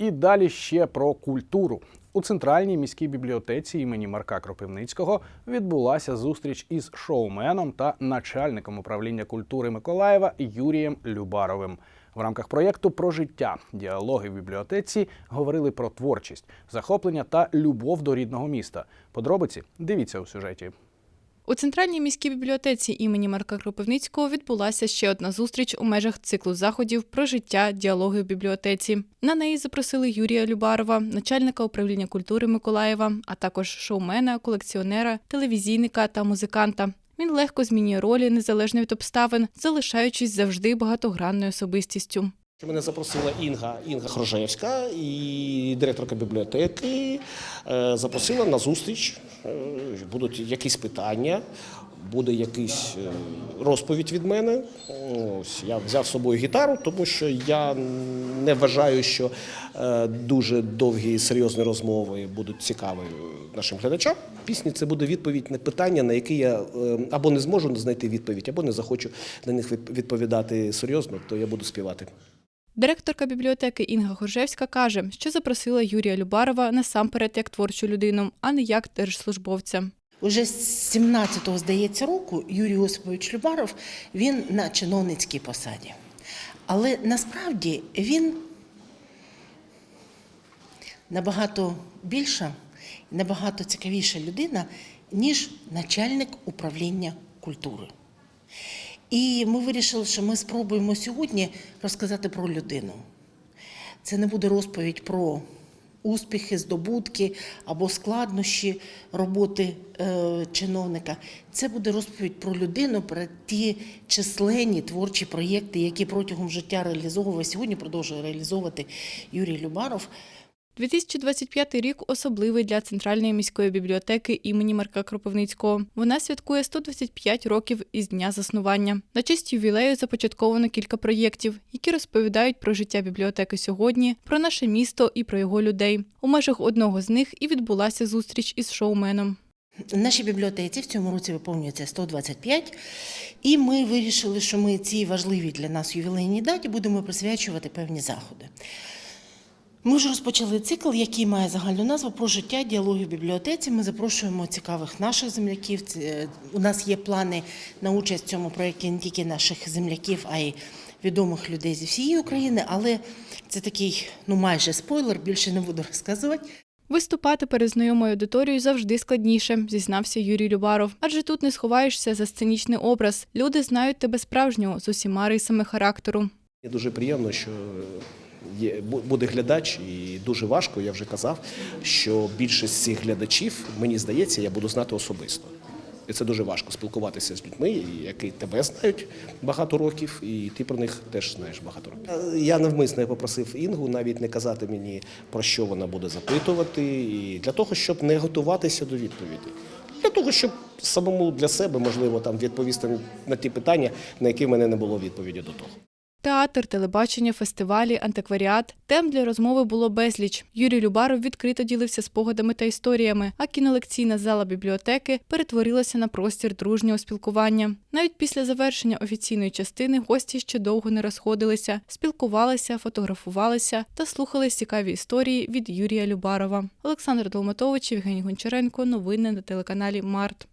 І далі ще про культуру. У центральній міській бібліотеці імені Марка Кропивницького відбулася зустріч із шоуменом та начальником управління культури Миколаєва Юрієм Любаровим. В рамках проєкту про життя діалоги в бібліотеці говорили про творчість, захоплення та любов до рідного міста. Подробиці дивіться у сюжеті. У центральній міській бібліотеці імені Марка Кропивницького відбулася ще одна зустріч у межах циклу заходів про життя діалоги в бібліотеці. На неї запросили Юрія Любарова, начальника управління культури Миколаєва, а також шоумена, колекціонера, телевізійника та музиканта. Він легко змінює ролі незалежно від обставин, залишаючись завжди багатогранною особистістю. Мене запросила Інга Інга Хрожевська і директорка бібліотеки. е, Запросила на зустріч. Е, Будуть якісь питання, буде якийсь е, розповідь від мене. Ось я взяв з собою гітару, тому що я не вважаю, що дуже довгі серйозні розмови будуть цікаві нашим глядачам. Пісні це буде відповідь на питання, на які я або не зможу знайти відповідь, або не захочу на них відповідати серйозно, то я буду співати. Директорка бібліотеки Інга Хоржевська каже, що запросила Юрія Любарова насамперед як творчу людину, а не як держслужбовця. Уже з 17-го, здається, року Юрій Осипович Любаров він на чиновницькій посаді. Але насправді він набагато більша, набагато цікавіша людина, ніж начальник управління культури. І ми вирішили, що ми спробуємо сьогодні розказати про людину. Це не буде розповідь про успіхи, здобутки або складнощі роботи е, чиновника. Це буде розповідь про людину, про ті численні творчі проєкти, які протягом життя реалізовував сьогодні продовжує реалізовувати Юрій Любаров. 2025 рік особливий для центральної міської бібліотеки імені Марка Кропивницького. Вона святкує 125 років із дня заснування. На честь ювілею започатковано кілька проєктів, які розповідають про життя бібліотеки сьогодні, про наше місто і про його людей. У межах одного з них і відбулася зустріч із шоуменом. Нашій бібліотеці в цьому році виповнюється 125, і ми вирішили, що ми цій важливій для нас ювілейній даті будемо присвячувати певні заходи. Ми вже розпочали цикл, який має загальну назву про життя діалогів в бібліотеці. Ми запрошуємо цікавих наших земляків. У нас є плани на участь в цьому проєкті не тільки наших земляків, а й відомих людей зі всієї України. Але це такий, ну майже спойлер, більше не буду розказувати. Виступати перед знайомою аудиторією завжди складніше, зізнався Юрій Любаров. Адже тут не сховаєшся за сценічний образ. Люди знають тебе справжнього з усіма рисами характеру. Мені дуже приємно, що є, буде глядач, і дуже важко, я вже казав, що більшість цих глядачів, мені здається, я буду знати особисто. І це дуже важко спілкуватися з людьми, які тебе знають багато років, і ти про них теж знаєш багато років. Я навмисно попросив Інгу навіть не казати мені, про що вона буде запитувати, і для того, щоб не готуватися до відповіді. Для того, щоб самому для себе, можливо, там відповісти на ті питання, на які в мене не було відповіді до того. Театр, телебачення, фестивалі, антикваріат. Тем для розмови було безліч. Юрій Любаров відкрито ділився спогадами та історіями, а кінолекційна зала бібліотеки перетворилася на простір дружнього спілкування. Навіть після завершення офіційної частини гості ще довго не розходилися, спілкувалися, фотографувалися та слухали цікаві історії від Юрія Любарова. Олександр Долматович, Євгеній Гончаренко. Новини на телеканалі Март.